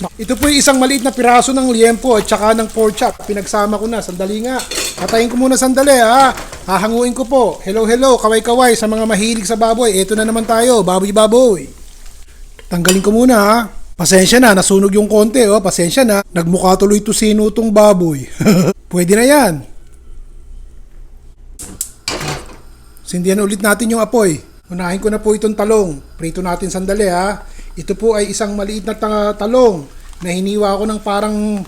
Ito po yung isang maliit na piraso ng liempo at saka ng pork chop. Pinagsama ko na. Sandali nga. Patayin ko muna sandali ha. Hahanguin ko po. Hello, hello. Kaway-kaway sa mga mahilig sa baboy. Ito na naman tayo. Baboy-baboy. Tanggalin ko muna ha. Pasensya na, nasunog yung konti oh. Pasensya na. Nagmukha tuloy to sino tong baboy. Pwede na yan. Sindihan ulit natin yung apoy. Unahin ko na po itong talong. Prito natin sandali ha. Ito po ay isang maliit na ta- talong na hiniwa ko ng parang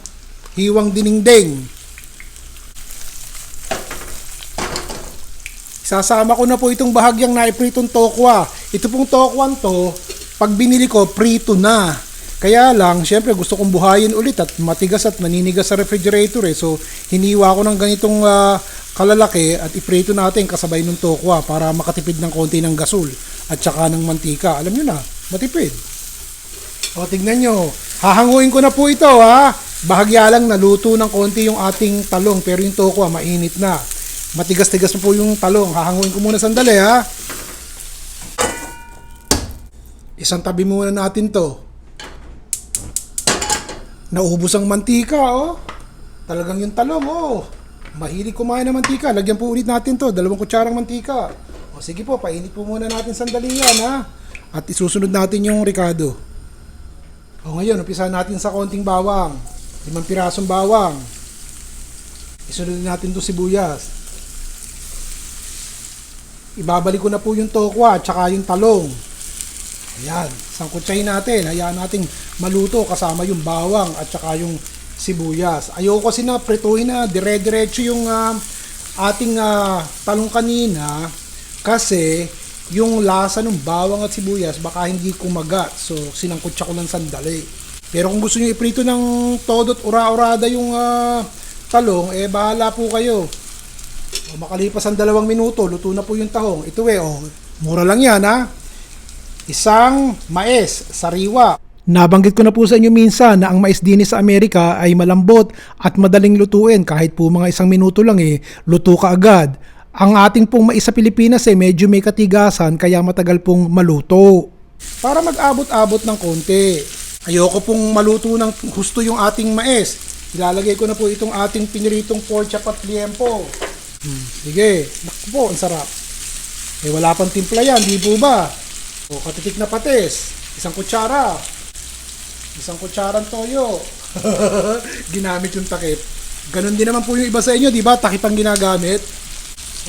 hiwang diningding. Sasama ko na po itong bahagyang naipritong tokwa. Ito pong tokwan to, pag binili ko, prito na. Kaya lang, syempre gusto kong buhayin ulit at matigas at maninigas sa refrigerator eh. So, hiniwa ko ng ganitong ah, kalalaki at iprito natin kasabay ng tokwa para makatipid ng konti ng gasol at saka ng mantika. Alam nyo na, matipid. O, tignan nyo. Hahanguin ko na po ito, ha. Bahagya lang naluto ng konti yung ating talong, pero yung tokwa, mainit na. Matigas-tigas na po yung talong. Hahanguin ko muna sandali, ha. Isang tabi muna natin to. Naubos ang mantika, oh. Talagang yung talong, oh. Mahilig kumain ng mantika. Lagyan po ulit natin to. Dalawang kutsarang mantika. O sige po, painit po muna natin sandali yan, ha. At isusunod natin yung ricado. O ngayon, umpisa natin sa konting bawang. Limang pirasong bawang. Isunod natin to sibuyas. Ibabalik ko na po yung tokwa at saka yung talong. Ayan, sangkutsahin natin. Hayaan natin maluto kasama yung bawang at saka yung sibuyas. Ayoko kasi na prituhin na dire-diretso yung ah, ating ah, talong kanina kasi yung lasa ng bawang at sibuyas baka hindi kumagat. So, sinangkutsa ko lang sandali. Pero kung gusto niyo iprito ng todo at ura-urada yung ah, talong, eh bahala po kayo. O, makalipas ang dalawang minuto, luto na po yung tahong. Ito eh, oh, mura lang yan ha. Isang mais, sariwa. Nabanggit ko na po sa inyo minsan na ang mais din sa Amerika ay malambot at madaling lutuin kahit po mga isang minuto lang eh, luto ka agad. Ang ating pong mais sa Pilipinas eh medyo may katigasan kaya matagal pong maluto. Para mag-abot-abot ng konti. Ayoko pong maluto ng husto yung ating mais. Ilalagay ko na po itong ating piniritong pork chop at liempo. Hmm, sige, naku po, ang sarap. Eh wala pang timpla yan, di po ba? O katitik na patis, isang kutsara. Isang kutsarang toyo. Ginamit yung takip. Ganon din naman po yung iba sa inyo, di ba? Takip ang ginagamit.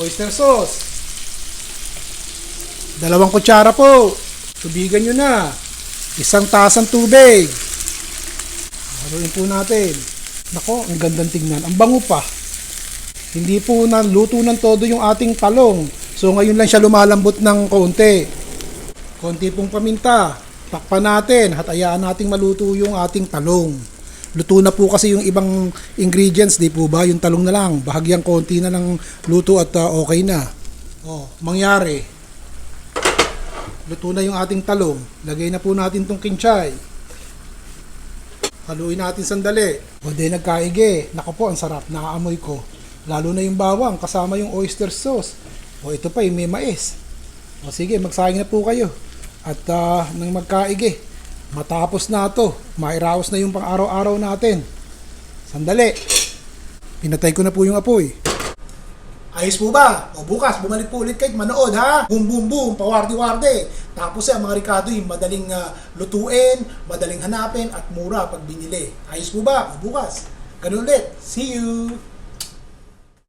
Oyster sauce. Dalawang kutsara po. Tubigan nyo na. Isang tasang tubig. Haluin po natin. Nako, ang gandang tingnan. Ang bango pa. Hindi po naluto ng todo yung ating talong. So ngayon lang siya lumalambot ng konti. Konti pong paminta. Takpan natin at ayaan nating maluto yung ating talong. Luto na po kasi yung ibang ingredients, di po ba? Yung talong na lang. Bahagyang konti na lang luto at uh, okay na. Oh, mangyari. Luto na yung ating talong. Lagay na po natin tong kinchay. Haluin natin sandali. O di nagkaige. Nako po, ang sarap. Naaamoy ko. Lalo na yung bawang kasama yung oyster sauce. O ito pa, yung may mais. O sige, magsayang na po kayo. At ah, nang magkaige, matapos na to, mairaos na yung pang araw-araw natin. Sandali. Pinatay ko na po yung apoy. Ayos po ba? O bukas, bumalik po ulit kayo manood ha? Boom, boom, boom, pawardi-wardi. Tapos eh, mga Ricardo yung madaling ah, lutuin, madaling hanapin at mura pag binili. Ayos po ba? O bukas. Ganun ulit. See you!